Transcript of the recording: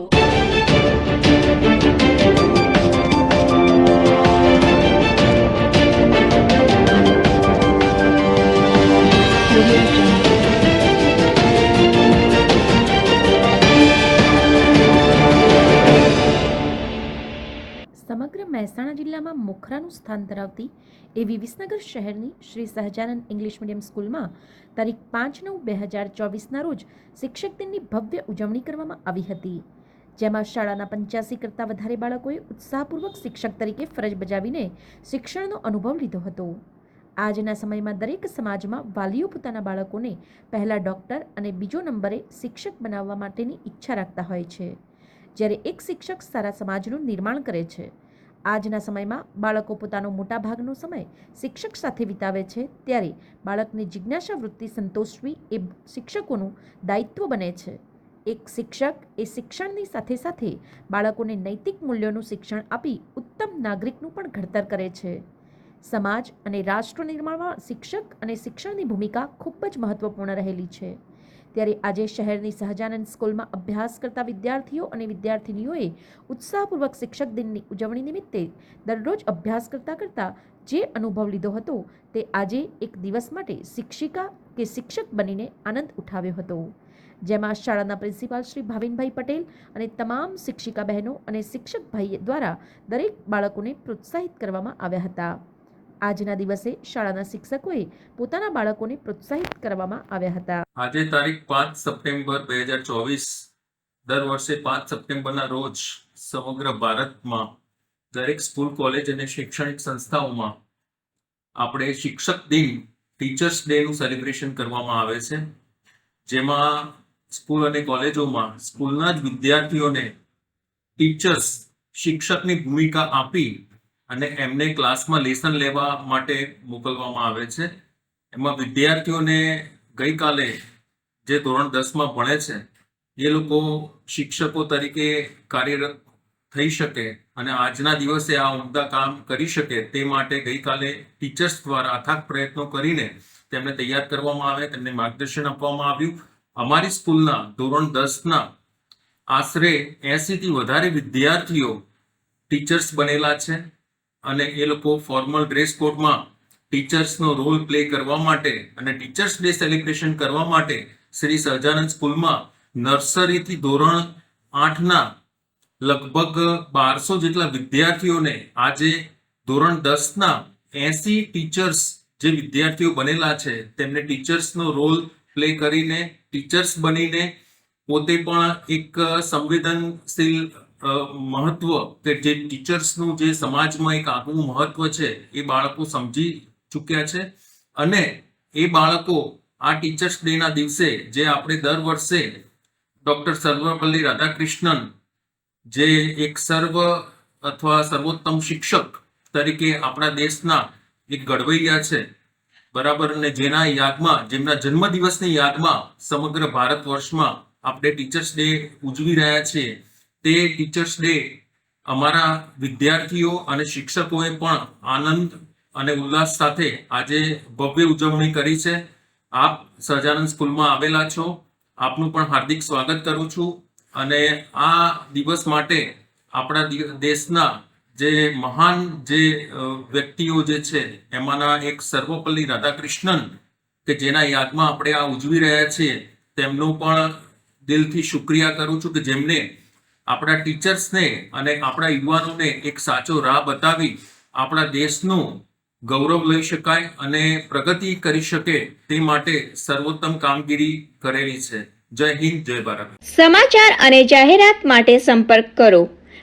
સમગ્ર મહેસાણા જિલ્લામાં મોખરાનું સ્થાન ધરાવતી એવી વિસનગર શહેરની શ્રી સહજાનંદ ઇંગ્લિશ મીડિયમ સ્કૂલમાં તારીખ પાંચ નવ બે હજાર ચોવીસના રોજ શિક્ષક દિનની ભવ્ય ઉજવણી કરવામાં આવી હતી. જેમાં શાળાના પંચ્યાસી કરતાં વધારે બાળકોએ ઉત્સાહપૂર્વક શિક્ષક તરીકે ફરજ બજાવીને શિક્ષણનો અનુભવ લીધો હતો. આજના સમયમાં દરેક સમાજમાં વાલીઓ પોતાના બાળકોને પહેલાં ડૉક્ટર અને બીજો નંબરે શિક્ષક બનાવવા માટેની ઈચ્છા રાખતા હોય છે. જ્યારે એક શિક્ષક સારા સમાજનું નિર્માણ કરે છે. આજના સમયમાં બાળકો પોતાનો મોટા ભાગનો સમય શિક્ષક સાથે વિતાવે છે. ત્યારે બાળકની જિજ્ઞાસા વૃત્તિ સંતોષવી એ શિક્ષકોનું દાયિત્વ બને છે. એક શિક્ષક એ શિક્ષણની સાથે સાથે બાળકોને નૈતિક મૂલ્યોનું શિક્ષણ આપી ઉત્તમ નાગરિકનું પણ ઘડતર કરે છે. સમાજ અને રાષ્ટ્ર નિર્માણમાં શિક્ષક અને શિક્ષણની ભૂમિકા ખૂબ જ મહત્વપૂર્ણ રહેલી છે. ત્યારે આજે શહેરની સહજાનંદ સ્કૂલમાં અભ્યાસ કરતા વિદ્યાર્થીઓ અને વિદ્યાર્થિનીઓએ ઉત્સાહપૂર્વક શિક્ષક દિનની ઉજવણી નિમિત્તે દરરોજ અભ્યાસ કરતા કરતા જે અનુભવ લીધો હતો તે આજે એક દિવસ માટે શિક્ષિકા કે શિક્ષક બનીને આનંદ ઉઠાવ્યો હતો. જેમાં શાળાના પ્રિન્સિપાલ શ્રી ભાવિનભાઈ પટેલ અને તમામ શિક્ષિકા બહેનો અને શિક્ષક ભાઈ દ્વારા દરેક બાળકોને પ્રોત્સાહિત કરવામાં આવ્યા હતા. આજના દિવસે શાળાના શિક્ષકોએ પોતાના બાળકોને પ્રોત્સાહિત કરવામાં આવ્યા હતા. આજે તારીખ પાંચ સપ્ટેમ્બર બે હજાર ચોવીસ, દર વર્ષે પાંચ સપ્ટેમ્બરના રોજ સમગ્ર ભારતમાં દરેક સ્કૂલ, કોલેજ અને શૈક્ષણિક સંસ્થાઓમાં આપણે શિક્ષક દિન, ટીચર્સ ડેનું સેલિબ્રેશન કરવામાં આવે છે. જેમાં સ્કૂલ અને કોલેજોમાં સ્કૂલના જ વિદ્યાર્થીઓને ટીચર્સ શિક્ષકની ભૂમિકા આપી અને એમને ક્લાસમાં લેસન લેવા માટે મોકલવામાં આવે છે. એમાં વિદ્યાર્થીઓને ગઈકાલે જે ધોરણ દસમાં ભણે છે, એ લોકો શિક્ષકો તરીકે કાર્યરત થઈ શકે અને આજના દિવસે આ ઉમદા કામ કરી શકે તે માટે ગઈકાલે ટીચર્સ દ્વારા અથાગ પ્રયત્નો કરીને તેમને તૈયાર કરવામાં આવે, તેમને માર્ગદર્શન આપવામાં આવ્યું. અમારી સ્કૂલના ધોરણ દસના આશરે એંસીથી વધારે વિદ્યાર્થીઓ ટીચર્સ બનેલા છે અને એ લોકો ફોર્મલ ડ્રેસ કોડમાં ટીચર્સનો રોલ પ્લે કરવા માટે અને ટીચર્સ ડે સેલિબ્રેશન કરવા માટે શ્રી સહજાનંદ સ્કૂલમાં નર્સરીથી ધોરણ આઠના લગભગ બારસો જેટલા વિદ્યાર્થીઓને આજે ધોરણ દસના એસી ટીચર્સ જે વિદ્યાર્થીઓ બનેલા છે તેમને ટીચર્સનો રોલ પ્લે કરીને ટીચર્સ બનીને પોતે પણ એક સંવેદનશીલ મહત્વ કે જે ટીચર્સનું જે સમાજમાં એક આગવું મહત્વ છે, એ બાળકો સમજી ચૂક્યા છે. અને એ બાળકો આ ટીચર્સ ડેના દિવસે જે આપણે દર વર્ષે ડૉક્ટર સર્વપલ્લી રાધાકૃષ્ણન જે એક સર્વ અથવા સર્વોત્તમ શિક્ષક તરીકે આપણા દેશના એક ઘડવૈયા છે બરાબર અને જેના યાદમાં, જેમના જન્મદિવસની યાદમાં સમગ્ર ભારત વર્ષમાં આપણે ટીચર્સ ડે ઉજવી રહ્યા છીએ. તે ટીચર્સ ડે અમારા વિદ્યાર્થીઓ અને શિક્ષકોએ પણ આનંદ અને ઉલ્લાસ સાથે આજે ભવ્ય ઉજવણી કરી છે. આપ સહજાનંદ સ્કૂલમાં આવેલા છો. આપનું પણ હાર્દિક સ્વાગત કરું છું. અને આ દિવસ માટે આપણા દેશના જે મહાન જે વ્યક્તિઓ જે છે, એમાંના એક સર્વપલ્લી રાધાકૃષ્ણન કે જેના યાદમાં આપણે આ ઉજવી રહ્યા છીએ, તેમનો પણ દિલથી શુક્રિયા કરું છું કે જેમને આપણા ટીચર્સને અને આપણા યુવાનોને એક સાચો રાહ બતાવી આપણા દેશનું ગૌરવ લઈ શકાય અને પ્રગતિ કરી શકે તે માટે સર્વોત્તમ કામગીરી કરેલી છે. જય હિન્દ, જય ભારત. સમાચાર અને જાહેરાત માટે સંપર્ક કરો.